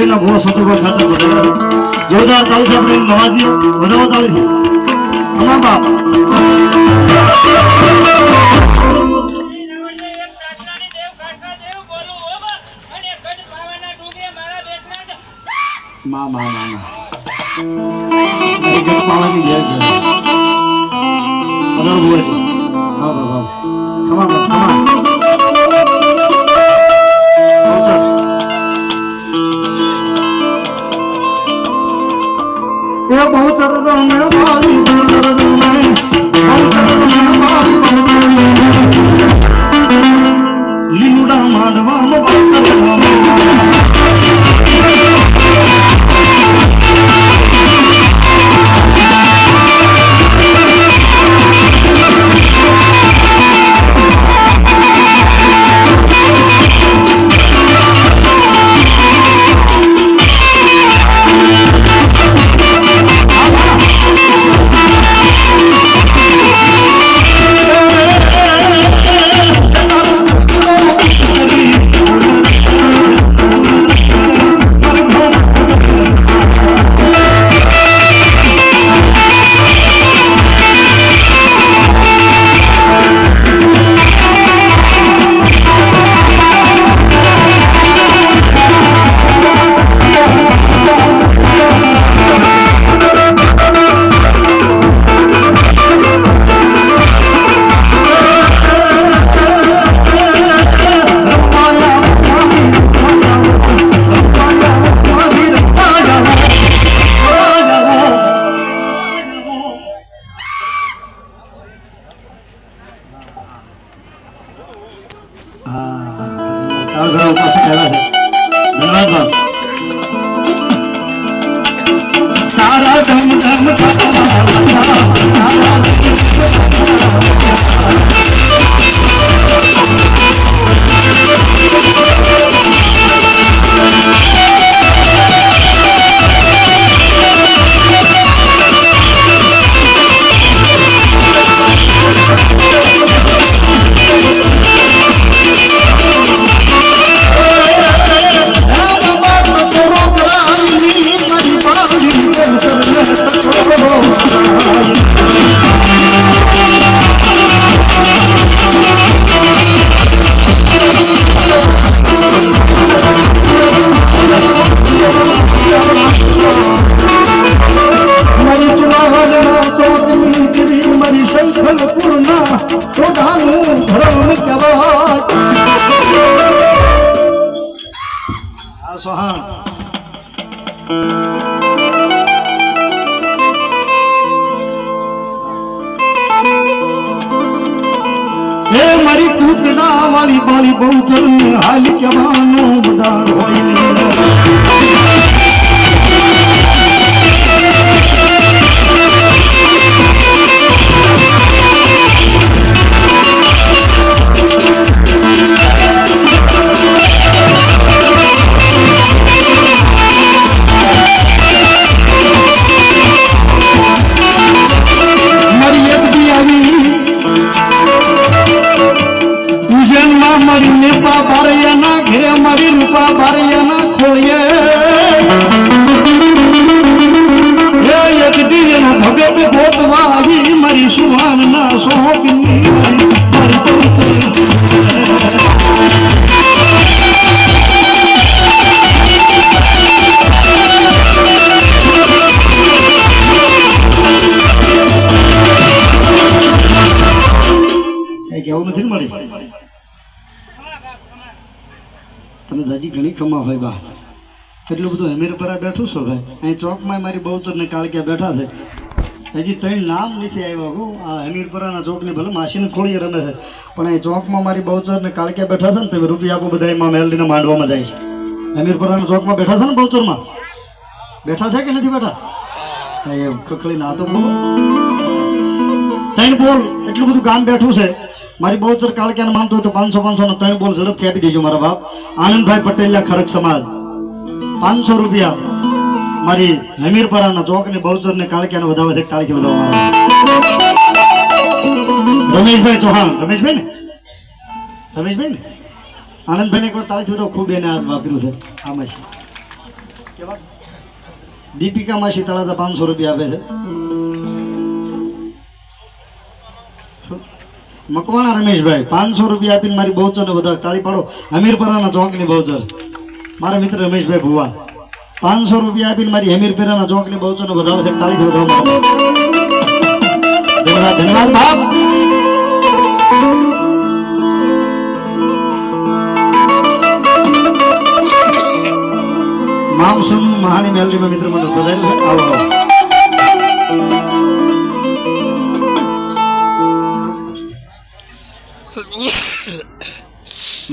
મેલડીના ભૂવો સતુભા ખાચર પટેલ જોરદાર તાળી આપણે નવાજીએ વધાવો તાળીથી અમાર બાપ. હો મા મા મા મા. ગટ પાવાની જય જય છે. હા હા હા. બહુ કાળભૈરવ પાસે આવ્યા છે. સારા ધમ ધમ સોહાણ હે મારી કૂકના વાળી બાળી બહુ ચરણ હાલી કહેવાનું બદાણ હોય તમે દાદી ઘણી ખમા હોય બા એટલું બધું હમીરપરા બેઠું છો ભાઈ? અહીં ચોકમાં મારી બહુચર ને કાળક્યા બેઠા છે. હજી ત્રણ નામ નથી આવ્યા હું. આ હમીરપરાના ચોકની ભલે માસીને ખોળી રમે છે, પણ અહીં ચોકમાં મારી બહુચર ને કાળક્યા બેઠા છે ને, તમે રૂપિયા આપો બધા એમાં મેલડીને માંડવામાં જાય છે. હમીરપરાના ચોકમાં બેઠા છે ને બહુચરમાં? બેઠા છે કે નથી બેઠા? એ ખખડીને ના તો ત્રણ બોલ, એટલું બધું ગામ બેઠું છે. મારી બહુચર કાળક્યાને માનતો હોય તો પાંચસો પાંચસો નો ત્રણ બોલ ઝડપથી આપી દેજો મારા બાપ. આનંદભાઈ પટેલના ખરક સમાજ. પાંચસો રૂપિયા મારી હમીરપરાના ચોક ને બહુચર ને કાળક્યાને વધાવે છે, કાળકી વધાવો મારા રમેશભાઈ ચૌહાણ, રમેશભાઈ ને? રમેશભાઈ ને? આનંદભાઈ ને એક વાર તાળીથી વધાવો, ખૂબ એને આજ વાપર્યું છે આમાં છે કેવા? દીપિકા માસી તળાજા પાંચસો રૂપિયા આપે છે. મકવાણા રમેશભાઈ, પાંચસો રૂપિયા આપીને મારી બહુચરને બધા તાળી પાડો. હમીરપરાના ચોકની બહુચર મારા મિત્ર રમેશભાઈ ભુવા. પાંચસો રૂપિયા આપીને મારી હમીરપરાના ચોકની બહુચરને વધાવે છે, તાળીથી વધાવો ધન્યવાદ ધન્યવાદ, બાપ. મહાની મેલડીમાં મિત્ર મંડળ બધા આવો આવો.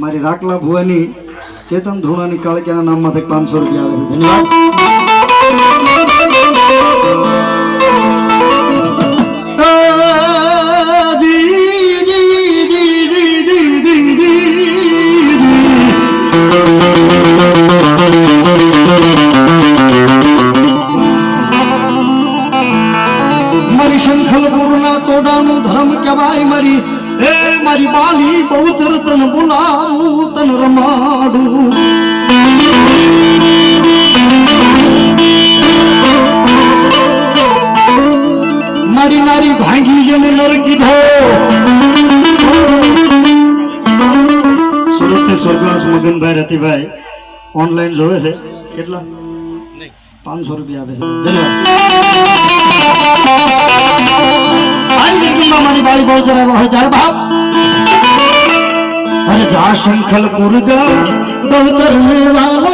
મારી રાખલા ભુવાની ચેતન ધોણાની કાળકિયાના નામમાંથી પાંચસો રૂપિયા આવે છે ધન્યવાદ આ જી, જી, જી, જી, જી, જી, જી, જી. મારી શંખલપુરના ટોડાનું ધર્મ કહેવાય મારી એ મારી બાલી બહુ તન બોલાવું તન રમાડું. મારી નારી ભાંગી જેને નર કીધો. સુરતથી સ્વર્ગવાસ મગનભાઈ રતિભાઈ ઓનલાઈન જોવે છે. કેટલા? પાંચસો રૂપિયા આપે છે. ધન્યવાદ. મારી જિંદગીમાં મારી બાળી બહુ જરા હોય જાય બાપ અરે જા શંખલપુર જા બહુચર ને વાલો